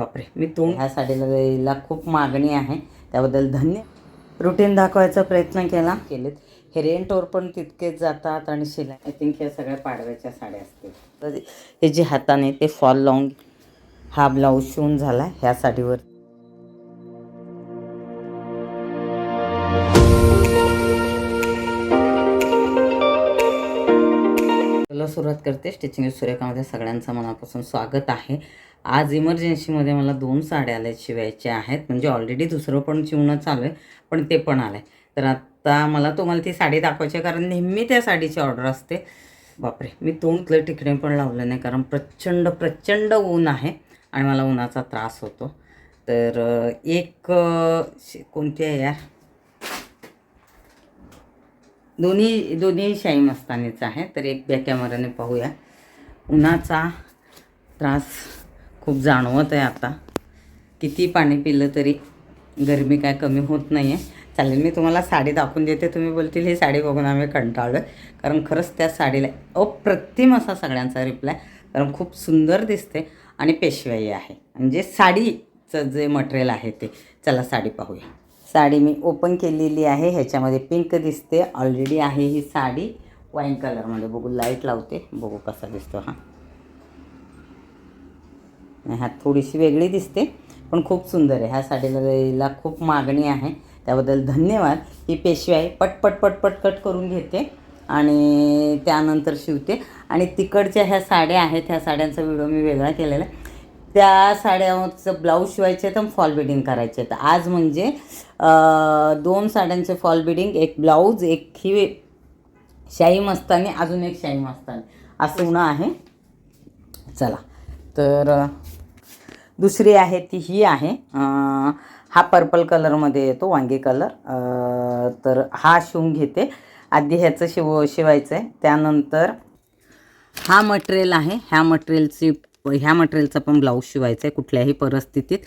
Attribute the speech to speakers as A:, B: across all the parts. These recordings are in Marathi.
A: बापरे मी तोंड ह्या साडीला खूप मागणी आहे. त्याबद्दल धन्य रुटीन दाखवायचा प्रयत्न केला. केलेत. हे रेंटवर पण तितकेच जातात आणि शिलाई आय थिंक ह्या सगळ्या पाडव्याच्या साड्या असतील. तर हे जे हाताने ते फॉल लावून हा ब्लाऊज शिवून झाला ह्या साडीवर. सुरुवात करते. स्टिचिंग सूर्यकामध्ये सगळ्यांचं मनापासून स्वागत आहे. आज इमर्जन्सीमध्ये मला दोन साड्या आल्या शिवायच्या आहेत. म्हणजे ऑलरेडी दुसरं पण शिवणं चालू आहे पण ते पण आलं आहे तर आता मला तुम्हाला ती साडी दाखवायची आहे कारण नेहमी त्या साडीची ऑर्डर असते. बापरे मी तोंडलं टिकणे पण लावलं नाही कारण प्रचंड प्रचंड ऊन आहे आणि मला उन्हाचा त्रास होतो. तर एक कोणती आहे यार? दोन्ही दोन्ही शाही मस्तानीचं आहे. तर एक बॅक कॅमेराने पाहूया. उन्हाचा त्रास खूप जाणवत आहे आता. किती पाणी पिलं तरी गरमी काय कमी होत नाही आहे चालेल मी तुम्हाला साडी दाखवून देते. तुम्ही बोलतील ही साडी बघून आम्ही कंटाळलो कारण खरंच त्या साडीला अप्रतिम असा सगळ्यांचा रिप्लाय कारण खूप सुंदर दिसते आणि पेशवाई आहे. म्हणजे साडीचं जे मटेरियल आहे ते. चला साडी पाहूया. साडी मी ओपन केलेली आहे. ह्याच्यामध्ये पिंक दिसते. ऑलरेडी आहे ही साडी. वाईन कलरमध्ये बघू लाइट लावते. बघू कसा दिसतो हा. ह्यात थोडीशी वेगळी दिसते पण खूप सुंदर आहे. ह्या साडीला खूप मागणी आहे. त्याबद्दल धन्यवाद. ही पेशवी आहे. पटपट पटपट कट करून घेते आणि त्यानंतर शिवते. आणि तिकडच्या ह्या साड्या आहेत. ह्या साड्यांचा व्हिडिओ मी वेगळा केलेला आहे. त्या साड्यांचं ब्लाऊज शिवायचे तर फॉल बिडिंग करायचे तर आज म्हणजे दोन साड्यांचे फॉल बिडिंग एक ब्लाऊज एक ही शाही मस्तानी अजून एक शाही मस्तानी. असं उणं आहे. चला. तर दुसरी आहे ती ही आहे. हा पर्पल कलरमध्ये येतो वांगी कलर तर हा शिवून घेते. आधी ह्याचं शिव शिवायचं आहे त्यानंतर हा मटेरियल आहे. ह्या मटेरियलची ह्या मटेरियलचा पण ब्लाऊज शिवायचा आहे कुठल्याही परिस्थितीत.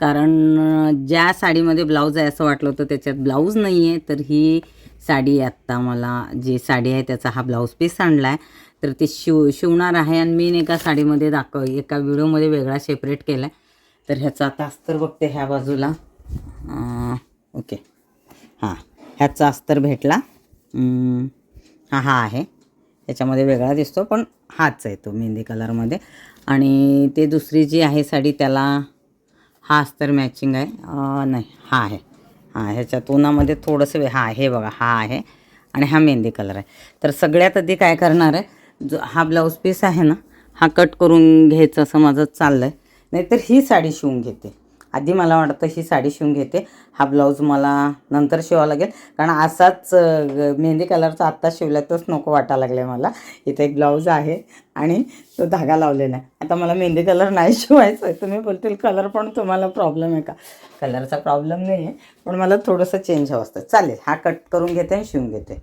A: कारण ज्या साडीमध्ये ब्लाऊज आहे असं वाटलं होतं त्याच्यात ब्लाऊज नाही आहे तर ही साडी आत्ता मला जी साडी आहे त्याचा हा ब्लाऊज पीस आणला आहे तर ते शिव शिवणार आहे आणि मी एका साडीमध्ये दाखव एका व्हिडिओमध्ये वेगळा सेपरेट केला आहे तर ह्याचा आता अस्तर बघते ह्या बाजूला. ओके. हां ह्याचा अस्तर भेटला. हा हा आहे. त्याच्यामध्ये वेगळा दिसतो पण हाच आहे तो मेहंदी कलरमध्ये. आणि ते दुसरी जी आहे साडी त्याला हा अस्तर मॅचिंग आहे. नाही हा आहे. हां ह्याच्यात उन्हामध्ये थोडंसं वे हा हे बघा हा आहे. आणि हा मेहंदी कलर आहे. तर सगळ्यात आधी काय करणार आहे? जो हा ब्लाऊज पीस आहे ना हा कट करून घ्यायचं असं माझं चाललं आहे नाहीतर ही साडी शिवून घेते. आधी मला वाटतं ही साडी शिवून घेते. हा ब्लाऊज मला नंतर शिवावा लागेल. कारण असाच मेहंदी कलरचा आत्ता शिवला तोच नको वाटायला लागला मला. इथे एक ब्लाऊज आहे आणि तो धागा लावलेला आहे. आता मला मेहंदी कलर नाही शिवायचं आहे. तुम्ही बोलतील कलर पण तुम्हाला प्रॉब्लेम आहे का? कलरचा प्रॉब्लेम नाही आहे पण मला थोडंसं चेंज हवं असतं. चालेल हा कट करून घेते आणि शिवून घेते.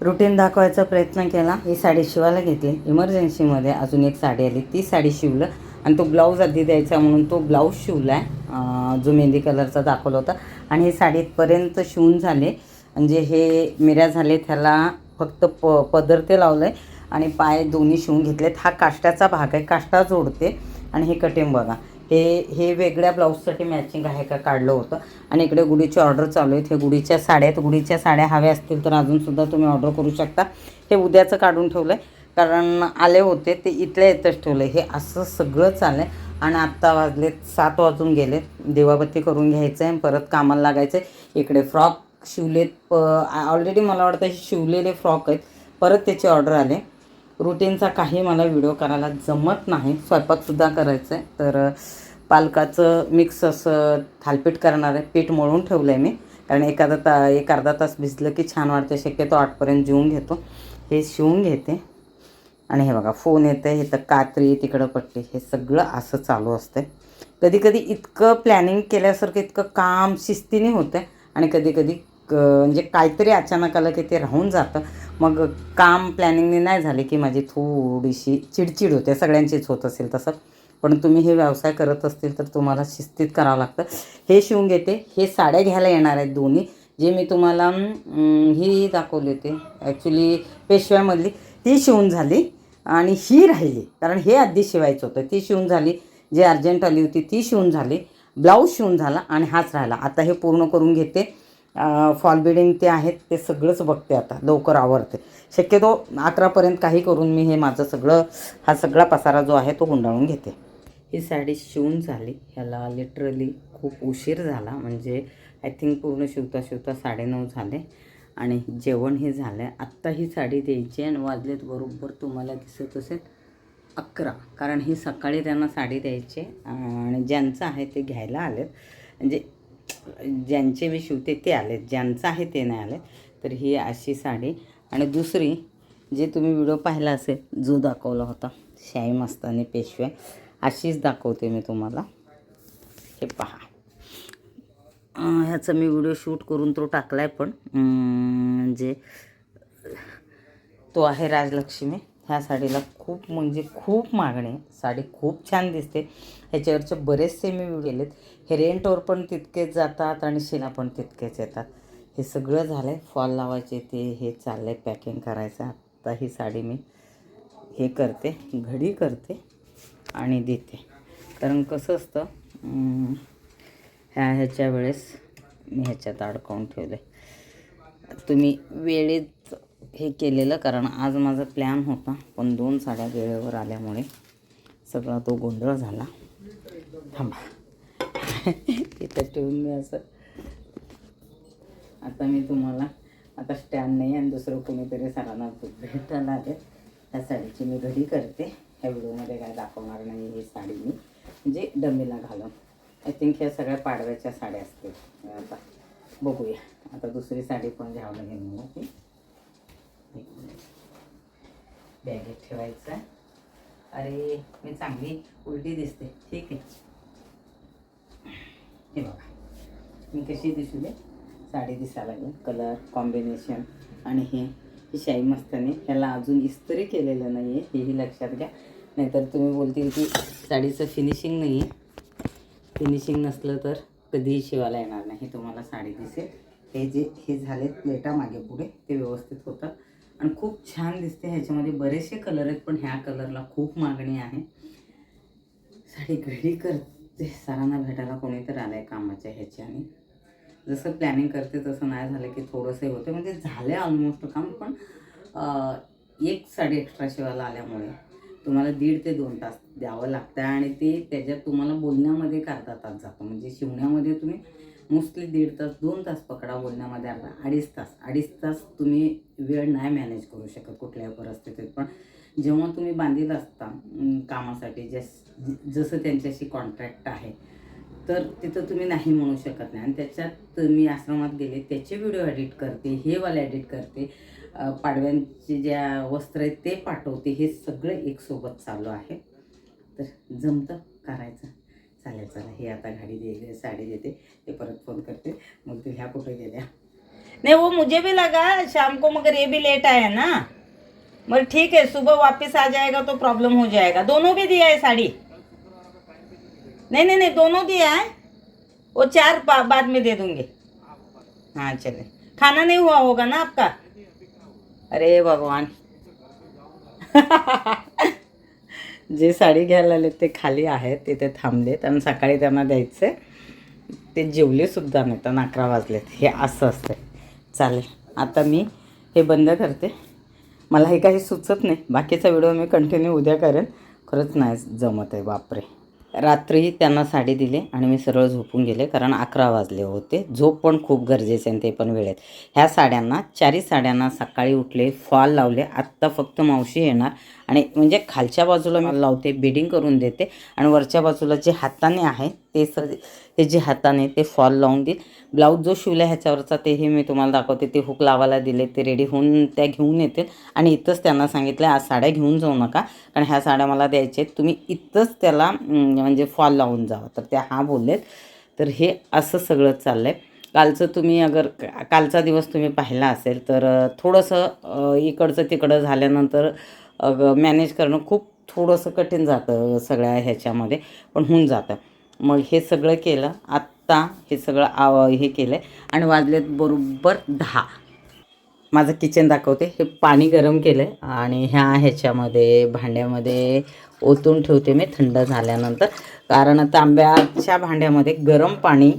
A: रुटीन दाखवायचा प्रयत्न केला. ही साडी शिवायला घेतली. इमर्जन्सीमध्ये अजून एक साडी आली. ती साडी शिवलं. आणि तो ब्लाऊज आधी द्यायचा म्हणून तो ब्लाऊज शिवला आहे. जो मेहंदी कलरचा दाखवला होता. आणि हे साडीतपर्यंत शिवून झाले. म्हणजे हे मिऱ्या झाले त्याला फक्त प पदर ते लावलं आहे आणि पाय दोन्ही शिवून घेतलेत. हा काष्टाचा भाग आहे. काष्टा जोडते. आणि हे कटिंग बघा. हे हे वेगळ्या ब्लाऊजसाठी मॅचिंग आहे का काढलं होतं. आणि इकडे गुढीची ऑर्डर चालू आहेत. हे गुढीच्या साड्या आहेत. गुढीच्या साड्या हव्या असतील तर अजूनसुद्धा तुम्ही ऑर्डर करू शकता. हे उद्याचं काढून ठेवलं आहे कारण आले होते ते इथल्या इथंच ठेवलं. हे असं सगळं चाललं आहे आणि आत्ता वाजले सात वाजून गेले देवाबत्ती करून घ्यायचं आहे परत कामाला लागायचं आहे इकडे फ्रॉक शिवलेत प ऑलरेडी मला वाटतं हे शिवलेले फ्रॉक आहेत. परत त्याचे ऑर्डर आले. रुटीनचा काही मला व्हिडिओ करायला जमत नाही. स्वयंपाकसुद्धा करायचं आहे तर पालकाचं मिक्स असं थालपीठ करणार आहे. पीठ मळून ठेवलं आहे मी. कारण एखादा ता एक अर्धा तास भिजलं की छान वाटतं शक्यतो आठपर्यंत जेवून घेतो. हे शिवून घेते. आणि हे बघा फोन येतं हे तर कात्री तिकडं पट्टी हे सगळं असं चालू असतं कधी कधी इतकं प्लॅनिंग केल्यासारखं इतकं काम शिस्तीने होतं आणि कधी कधी क म्हणजे काहीतरी अचानक आलं की ते राहून जातं. मग काम प्लॅनिंगने नाही झाले की माझी थोडीशी चिडचिड होते सगळ्यांचीच होत असेल तसं. पण तुम्ही हे व्यवसाय करत असतील तर तुम्हाला शिस्तीत करावं लागतं. हे शिवून घेते हे साड्या घ्यायला येणार आहेत दोन्ही. जे मी तुम्हाला ही दाखवली होती ॲक्च्युली पेशव्यामधली ती शिवून झाली. आणि ही राहिली. कारण हे आधी शिवायचं होतं. ती शिवून झाली. जी अर्जंट आली होती ती शिवून झाली. ब्लाऊज शिवून झाला आणि हाच राहिला. आता हे पूर्ण करून घेते. फॉल बिडिंग ते आहेत ते सगळंच बघते आता. लवकर आवरते. शक्यतो अकरापर्यंत काही करून मी हे माझं सगळं हा सगळा पसारा जो आहे तो गुंडाळून घेते. ही साडी शिवून झाली. ह्याला लिटरली खूप उशीर झाला. म्हणजे आय थिंक पूर्ण शिवता शिवता साडेनऊ झाले. आणि जेवण हे झालं आहे आत्ता ही साडी द्यायची आणि वाजलेत बरोबर तुम्हाला दिसत असेल अकरा. कारण ही सकाळी त्यांना साडी द्यायची आणि ज्यांचं आहे ते घ्यायला आलेत. म्हणजे ज्यांचे मी शिवते ते आलेत. ज्यांचं आहे ते नाही आले तर ही अशी साडी. आणि दुसरी जे तुम्ही व्हिडिओ पाहिला असेल जो दाखवला होता शाही मस्तानी पेशव्या अशीच दाखवते मी तुम्हाला. हे पहा. ह्याचा मी व्हिडिओ शूट करून तो टाकला आहे पण म्हणजे तो आहे राजलक्ष्मी. ह्या साडीला खूप म्हणजे खूप मागणी आहे. साडी खूप छान दिसते. ह्याच्यावरचे बरेचसे मी व्हिडिओ केलेत. हे रेंटवर पण तितकेच जातात आणि शिला पण तितकेच येतात. हे सगळं झालं आहे फॉल लावायचे ते हे चाललं आहे पॅकिंग करायचं. आत्ता ही साडी मी हे करते घडी करते आणि देते. कारण कसं असतं ह्या ह्याच्या वेळेस मी ह्याच्यात अडकवून ठेवले. तुम्ही वेळेत हे केलेलं कारण आज माझा प्लॅन होता पण दोन साड्या वेळेवर आल्यामुळे सगळा तो गोंधळ झाला. थांबा. इथं ठेवून मी असं. आता मी तुम्हाला आता स्टँड नाही आणि दुसरं कोणीतरी सरांना भेटायला आले. ह्या साडीची मी घडी करते. ह्या व्हिडिओमध्ये काय दाखवणार नाही ही साडी मी. म्हणजे डमीला घालून. आय थिंक ह्या सगळ्या पाडव्याच्या साड्या असतील. आता बघूया. आता दुसरी साडी पण घ्यावं लागेल मला ती. बॅगेत ठेवायचं अरे मी चांगली उलटी दिसते. ठीक आहे. हे बघा. मी कशी दिसू दे साडी दिसायला लागेल. कलर कॉम्बिनेशन आणि हे ही शाई मस्तने. ह्याला अजून इस्त्री केलेलं नाही आहे हेही लक्षात घ्या. नाहीतर तुम्ही बोलतील की साडीचं फिनिशिंग नाही आहे फिनिशिंग नसलं तर कधीही शिवायला येणार नाही. तुम्हाला साडी दिसेल. हे जे हे झाले प्लेटा मागे पुढे ते व्यवस्थित होतं. आणि खूप छान दिसते. ह्याच्यामध्ये बरेचसे कलर आहेत पण ह्या कलरला खूप मागणी आहे. साडी घडी करते. सरांना भेटायला कोणी तर आलं आहे कामाच्या ह्याच्याने. जसं प्लॅनिंग करते तसं नाही झालं की थोडंसं हे होतं. म्हणजे झालं आहे ऑलमोस्ट काम पण एक साडी एक्स्ट्रा शिवायला आल्यामुळे. तुम्हाला दीड ते दोन तास द्यावं लागतं आणि ते त्याच्यात तुम्हाला बोलण्यामध्ये एक अर्धा तास जातो. म्हणजे शिवण्यामध्ये तुम्ही मोस्टली दीड तास दोन तास पकडा बोलण्यामध्ये अर्धा अडीच तास. अडीच तास तुम्ही वेळ नाही मॅनेज करू शकत कुठल्याही परिस्थितीत. पण जेव्हा तुम्ही बांधील असता कामासाठी जस जसं त्यांच्याशी कॉन्ट्रॅक्ट आहे तर तिथं तुम्ही नाही म्हणू शकत नाही. आणि त्याच्यात मी आश्रमात गेले त्याचे व्हिडिओ एडिट करते हे वाले एडिट करते. पाडव्यांचे ज्या वस्त्र आहेत ते पाठवते. हे सगळं एक सोबत चालू आहे. तर जमतं करायचं. चालेल चला हे आता गाडी दे साडी देते. ते परत फोन करते. मग तू ह्या कुठे गेल्या नहीं वो मुझे भी लगा. शाम को मगर ये भी लेट आया ना. मगर ठीक है सुबह वापस आ जाएगा तो प्रॉब्लम हो जाएगा. दोनों भी दिया है साड़ी. नहीं नहीं नहीं दोनों दिया है। वो चार बा, बाद में दे दूंगे। हाँ चले। खाना नहीं हुआ होगा ना आपका? अरे भगवान। जे साडी घ्यायला आले ते खाली आहेत तिथे थांबलेत आणि सकाळी त्यांना द्यायचं. ते जेवले सुद्धा नाही तर अकरा वाजलेत. हे असं असतं चालेल आता मी हे बंद करते. मला हे काही सुचत नाही. बाकीचा व्हिडिओ मी कंटिन्यू उद्या करेन. खरंच नाही जमत आहे बापरे. रात्री त्यांना साडी दिली आणि मी सरळ झोपून गेले कारण अकरा वाजले होते. झोप पण खूप गरजेचे आहे ते पण वेळेत ह्या साड्यांना चारी साड्यांना सकाळी उठले फॉल लावले. आत्ता फक्त मावशी येणार. आणि म्हणजे खालच्या बाजूला मी लावते बिडिंग करून देते. आणि वरच्या बाजूला जे हाताने आहे ते सर ते जे हाताने ते फॉल लावून देईल. ब्लाऊज जो शिवला ह्याच्यावरचा तेही मी तुम्हाला दाखवते. ते हुक लावायला दिले ते रेडी होऊन त्या घेऊन येतील. आणि इथंच त्यांना सांगितलं आज साड्या घेऊन जाऊ नका. कारण ह्या साड्या मला द्यायच्या आहेत. तुम्ही इथंच त्याला म्हणजे फॉल लावून जावा तर त्या हा बोललेत. तर हे असं सगळं चाललं आहे कालचं तुम्ही अगर कालचा दिवस तुम्ही पाहिला असेल तर थोडंसं इकडचं तिकडं झाल्यानंतर मॅनेज करणं खूप थोडंसं कठीण जातं सगळ्या ह्याच्यामध्ये पण होऊन जातं. मग हे सगळं केलं आत्ता हे सगळं आव हे केलं आहे आणि वाजलेत बरोबर दहा. माझं किचन दाखवते. हे पाणी गरम केलं आहे आणि ह्या ह्याच्यामध्ये भांड्यामध्ये ओतून ठेवते मी थंड झाल्यानंतर. कारण तांब्याच्या भांड्यामध्ये गरम पाणी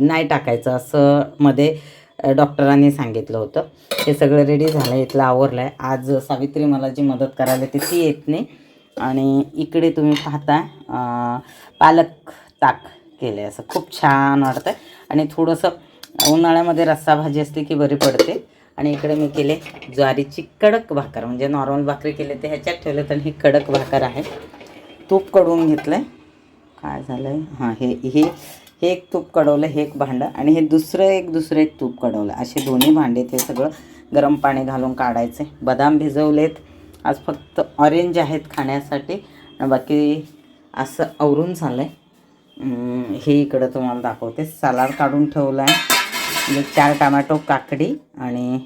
A: नाही टाकायचं. असं मध्ये डॉक्टरांनी सांगितलं होतं. हे सगळं रेडी झालं आहे इथलं आवरलं आहे आज सावित्री मला जी मदत करायला ती ती येत नाही. आणि इकडे तुम्ही पाहता पालक ताक केले असं. खूप छान वाटतं आणि थोडंसं उन्हाळ्यामध्ये रस्सा भाजी असली की बरी पडते. आणि इकडे मी केले ज्वारीची कडक भाकर. म्हणजे नॉर्मल भाकरी केले ते ह्याच्यात ठेवले तर ही कडक भाकर आहे. तूप कडवून घेतलं आहे काय झालं आहे हां हे हे हे एक तूप कडवलं हे एक भांडं आणि हे दुसरं एक दुसरं एक तूप कडवलं. असे दोन्ही भांडे ते सगळं गरम पाणी घालून काढायचे. बदाम भिजवलेत. आज फक्त ऑरेंज आहेत खाण्यासाठी. आणि बाकी असं आवरून झालं आहे हे इकडं तुम्हाला दाखवते. सलाड काढून ठेवलं आहे म्हणजे चार टमॅटो काकडी आणि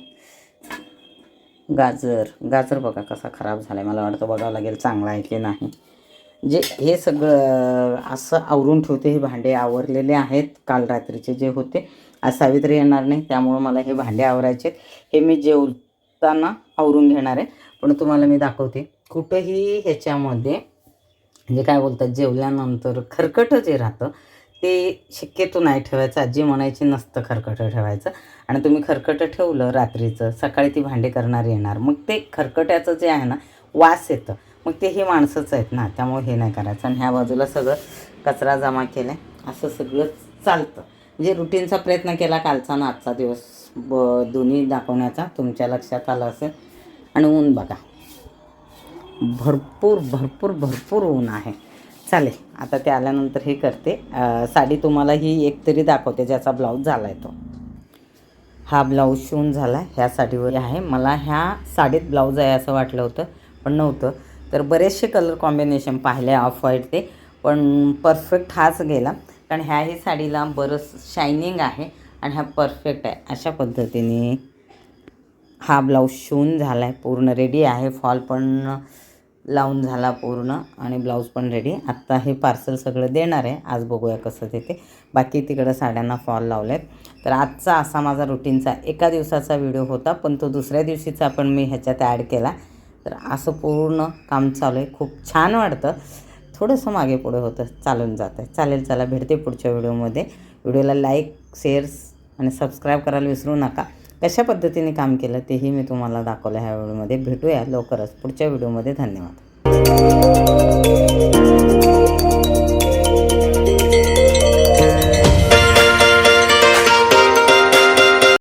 A: गाजर. गाजर बघा कसा खराब झाला आहे मला वाटतं बघावं लागेल चांगला आहे की नाही. जे हे सगळं असं आवरून ठेवते हे भांडे आवरलेले आहेत. काल रात्रीचे जे होते आज सावित्री येणार नाही त्यामुळं मला हे भांडे आवरायचे हे मी जेवताना आवरून घेणार आहे. पण तुम्हाला मी दाखवते. कुठंही ह्याच्यामध्ये म्हणजे काय बोलतात जेवल्यानंतर खरकटं जे राहतं ते शक्यतो नाही ठेवायचं. आजी म्हणायची नसतं खरकटं ठेवायचं. आणि तुम्ही खरकटं ठेवलं रात्रीचं सकाळी ती भांडे करणार येणार. मग ते खरकट्याचं जे आहे ना वास येतं. मग ते हे माणसंच आहेत ना त्यामुळे हे नाही करायचं. आणि ह्या बाजूला सगळं कचरा जमा केला असं सगळं चालतं. म्हणजे रुटीनचा प्रयत्न केला कालचा ना आजचा दिवस. ब दोन्ही दाखवण्याचा तुमच्या लक्षात आलं असेल. आणि ऊन बघा. भरपूर भरपूर भरपूर ऊन आहे. चालेल आता ते आल्यानंतर हे करते. साडी तुम्हाला ही एक तरी दाखवते ज्याचा ब्लाऊज झाला आहे तो. हा ब्लाऊज शिवून झाला ह्या साडीवर आहे. मला ह्या साडीत ब्लाऊज आहे असं वाटलं होतं पण नव्हतं. तर बरेचसे कलर कॉम्बिनेशन पाहिले ऑफ व्हाईट ते पण परफेक्ट हाच गेला. कारण ह्याही साडीला बरंच शायनिंग आहे आणि हा परफेक्ट आहे. अशा पद्धतीने हा ब्लाऊज शिवून झाला आहे पूर्ण रेडी आहे. फॉल पण लावून झाला पूर्ण आणि ब्लाऊज पण रेडी आत्ता हे पार्सल सगळं देणार आहे. आज बघूया कसं देते. बाकी तिकडं साड्यांना फॉल लावले आहेत तर आजचा असा माझा रुटीनचा एका दिवसाचा व्हिडिओ होता पण तो दुसऱ्या दिवशीचा पण मी ह्याच्यात ॲड केला. तर असं पूर्ण काम चालू आहे. खूप छान वाटतं. थोडंसं मागे पुढे होतं. चालून जातं आहे. चालेल चला भेटते पुढच्या व्हिडिओमध्ये. व्हिडिओला लाईक शेअर्स आणि सबस्क्राईब करायला विसरू नका. कशा पद्धतीने काम केलं तेही मी तुम्हाला दाखवलं ह्या व्हिडिओमध्ये. भेटूया लवकरच पुढच्या व्हिडिओमध्ये. धन्यवाद.